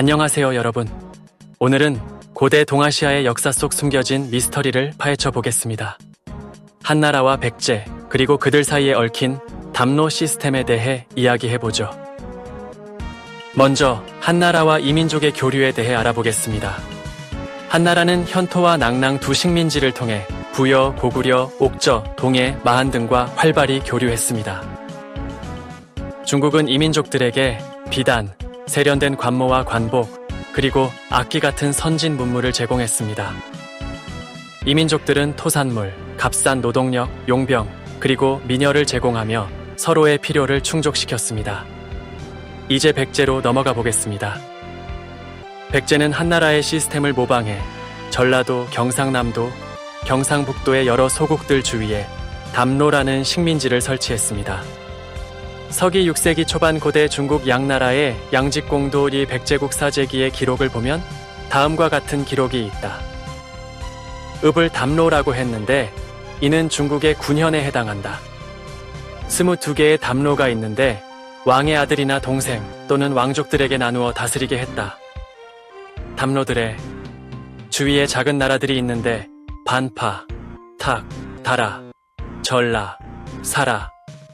안녕하세요, 여러분. 오늘은 고대 동아시아의 역사 속 숨겨진 미스터리를 파헤쳐 보겠습니다. 한나라와 백제, 그리고 그들 사이에 얽힌 담로 시스템에 대해 이야기해 보죠. 먼저 한나라와 이민족의 교류에 대해 알아보겠습니다. 한나라는 현토와 낭랑 두 식민지를 통해 부여, 고구려, 옥저, 동해, 마한 등과 활발히 교류했습니다. 중국은 이민족들에게 비단, 세련된 관모와 관복, 그리고 악기 같은 선진 문물을 제공했습니다. 이민족들은 토산물, 값싼 노동력, 용병, 그리고 미녀를 제공하며 서로의 필요를 충족시켰습니다. 이제 백제로 넘어가 보겠습니다. 백제는 한나라의 시스템을 모방해 전라도, 경상남도, 경상북도의 여러 소국들 주위에 담로라는 식민지를 설치했습니다. 서기 6세기 초반 고대 중국 양나라의 양직공도 리 백제국 사제기의 기록을 보면 다음과 같은 기록이 있다. 읍을 담로라고 했는데 이는 중국의 군현에 해당한다. 22개의 담로가 있는데 왕의 아들이나 동생 또는 왕족들에게 나누어 다스리게 했다. 담로들의 주위에 작은 나라들이 있는데 반파, 탁, 다라, 전라, 사라,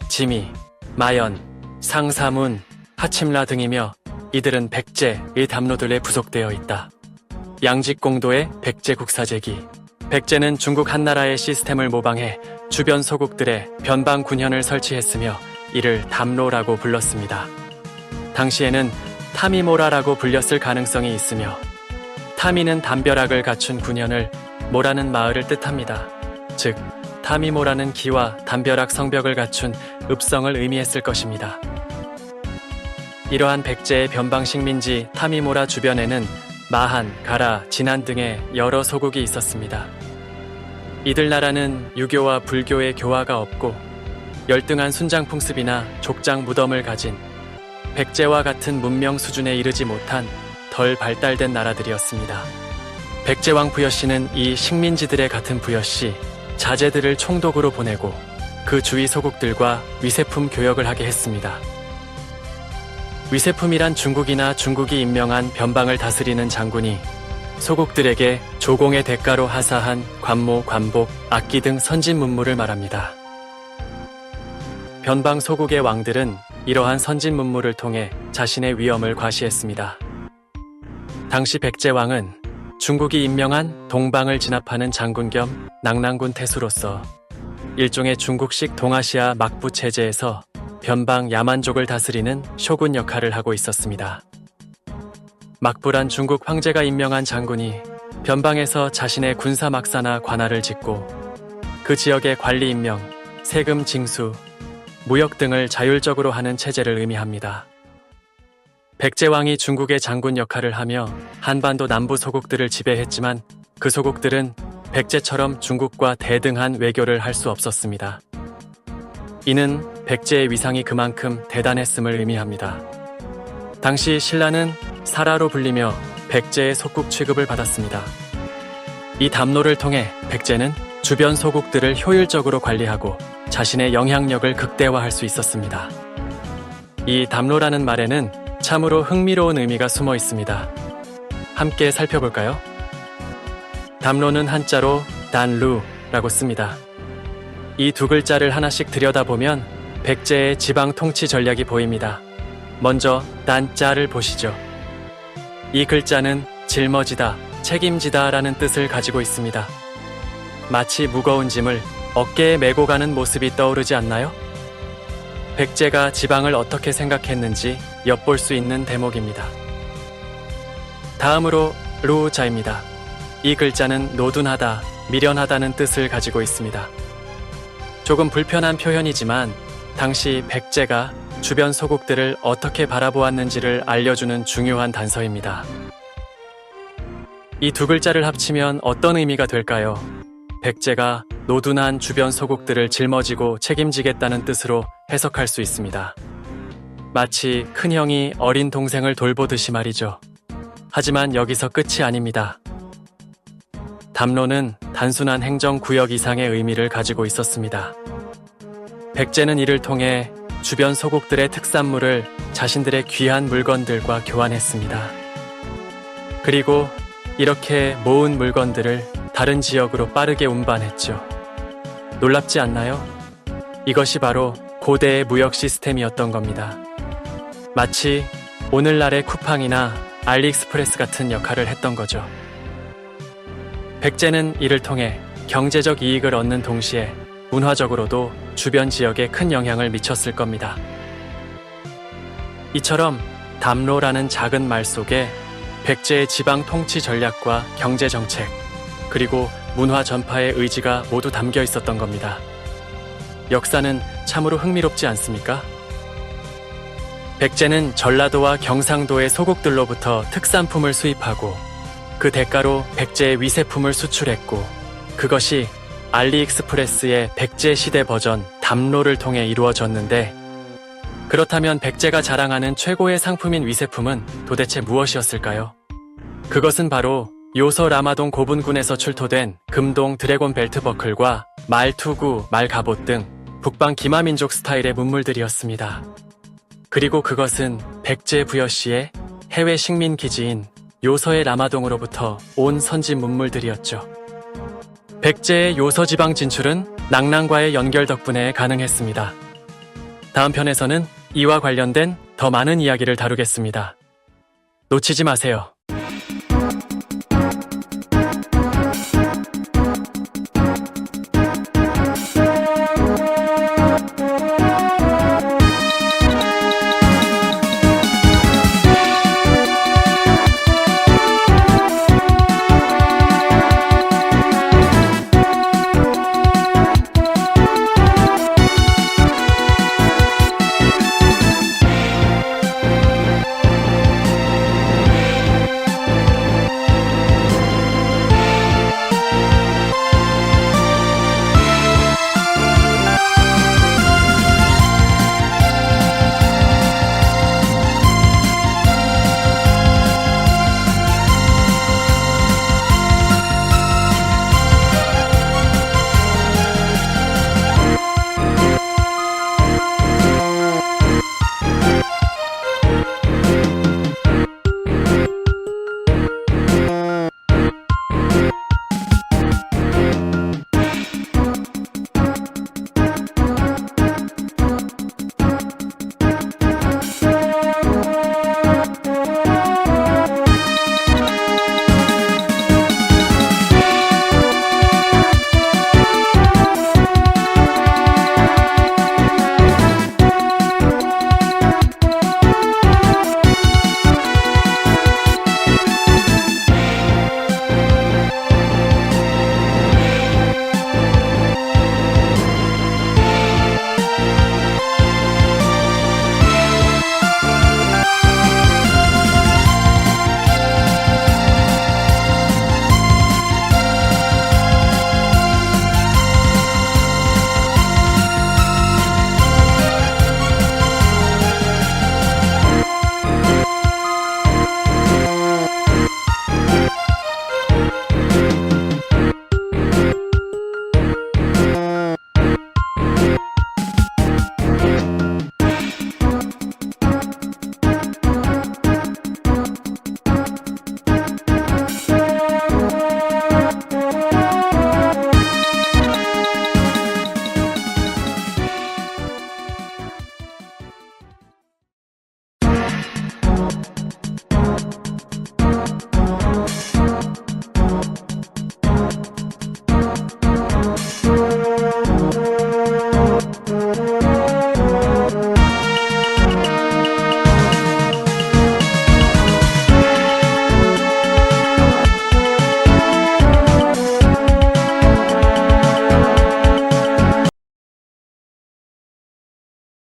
지미, 마연, 상사문, 하침라 등이며 이들은 백제의 담로들에 부속되어 있다. 양직공도의 백제 국사제기. 백제는 중국 한나라의 시스템을 모방해 주변 소국들의 변방 군현을 설치했으며 이를 담로라고 불렀습니다. 당시에는 타미모라라고 불렸을 가능성이 있으며 타미는 담벼락을 갖춘 군현을 모라는 마을을 뜻합니다. 즉, 타미모라는 기와 담벼락 성벽을 갖춘 읍성을 의미했을 것입니다. 이러한 백제의 변방 식 민지 타미모라 주변에는 마한, 가라, 진안 등의 여러 소국이 있었습니다. 이들 나라는 유교와 불교의 교화가 없고 열등한 순장 풍습이나 족장 무덤을 가진 백제와 같은 문명 수준에 이르지 못한 덜 발달된 나라들이었습니다. 백제왕 부여씨는 이 식민지들의 같은 부여씨 자제들을 총독으로 보내고 그 주위 소국들과 위세품 교역을 하게 했습니다. 위세품이란 중국이나 중국이 임명한 변방을 다스리는 장군이 소국들에게 조공의 대가로 하사한 관모, 관복, 악기 등 선진 문물을 말합니다. 변방 소국의 왕들은 이러한 선진 문물을 통해 자신의 위엄을 과시했습니다. 당시 백제왕은 중국이 임명한 동방을 진압하는 장군 겸 낙랑군 태수로서 일종의 중국식 동아시아 막부 체제에서 변방 야만족을 다스리는 쇼군 역할을 하고 있었습니다. 막부란 중국 황제가 임명한 장군이 변방에서 자신의 군사 막사나 관할을 짓고 그 지역의 관리 임명, 세금 징수, 무역 등을 자율적으로 하는 체제를 의미합니다. 백제왕이 중국의 장군 역할을 하며 한반도 남부 소국들을 지배했지만 그 소국들은 백제처럼 중국과 대등한 외교를 할 수 없었습니다. 이는 백제의 위상이 그만큼 대단했음을 의미합니다. 당시 신라는 사라로 불리며 백제의 속국 취급을 받았습니다. 이 담로를 통해 백제는 주변 소국들을 효율적으로 관리하고 자신의 영향력을 극대화할 수 있었습니다. 이 담로라는 말에는 참으로 흥미로운 의미가 숨어 있습니다. 함께 살펴볼까요? 담로는 한자로 단루라고 씁니다. 이 두 글자를 하나씩 들여다보면 백제의 지방 통치 전략이 보입니다. 먼저 단자를 보시죠. 이 글자는 짊어지다, 책임지다 라는 뜻을 가지고 있습니다. 마치 무거운 짐을 어깨에 메고 가는 모습이 떠오르지 않나요? 백제가 지방을 어떻게 생각했는지 엿볼 수 있는 대목입니다. 다음으로 루자입니다. 이 글자는 노둔하다, 미련하다는 뜻을 가지고 있습니다. 조금 불편한 표현이지만 당시 백제가 주변 소국들을 어떻게 바라보았는지를 알려주는 중요한 단서입니다. 이 두 글자를 합치면 어떤 의미가 될까요? 백제가 노둔한 주변 소국들을 짊어지고 책임지겠다는 뜻으로 해석할 수 있습니다. 마치 큰 형이 어린 동생을 돌보듯이 말이죠. 하지만 여기서 끝이 아닙니다. 담로는 단순한 행정 구역 이상의 의미를 가지고 있었습니다. 백제는 이를 통해 주변 소국들의 특산물을 자신들의 귀한 물건들과 교환했습니다. 그리고 이렇게 모은 물건들을 다른 지역으로 빠르게 운반했죠. 놀랍지 않나요? 이것이 바로 고대의 무역 시스템이었던 겁니다. 마치 오늘날의 쿠팡이나 알리익스프레스 같은 역할을 했던 거죠. 백제는 이를 통해 경제적 이익을 얻는 동시에 문화적으로도 주변 지역에 큰 영향을 미쳤을 겁니다. 이처럼 담로라는 작은 말 속에 백제의 지방 통치 전략과 경제 정책, 그리고 문화 전파의 의지가 모두 담겨 있었던 겁니다. 역사는 참으로 흥미롭지 않습니까? 백제는 전라도와 경상도의 소국들로부터 특산품을 수입하고 그 대가로 백제의 위세품을 수출했고 그것이 알리익스프레스의 백제 시대 버전 담로를 통해 이루어졌는데 그렇다면 백제가 자랑하는 최고의 상품인 위세품은 도대체 무엇이었을까요? 그것은 바로 요서 라마동 고분군에서 출토된 금동 드래곤 벨트 버클과 말투구, 말갑옷 등 북방 기마민족 스타일의 문물들이었습니다. 그리고 그것은 백제 부여시의 해외 식민 기지인 요서의 라마동으로부터 온 선진 문물들이었죠. 백제의 요서 지방 진출은 낙랑과의 연결 덕분에 가능했습니다. 다음 편에서는 이와 관련된 더 많은 이야기를 다루겠습니다. 놓치지 마세요. Mm-hmm.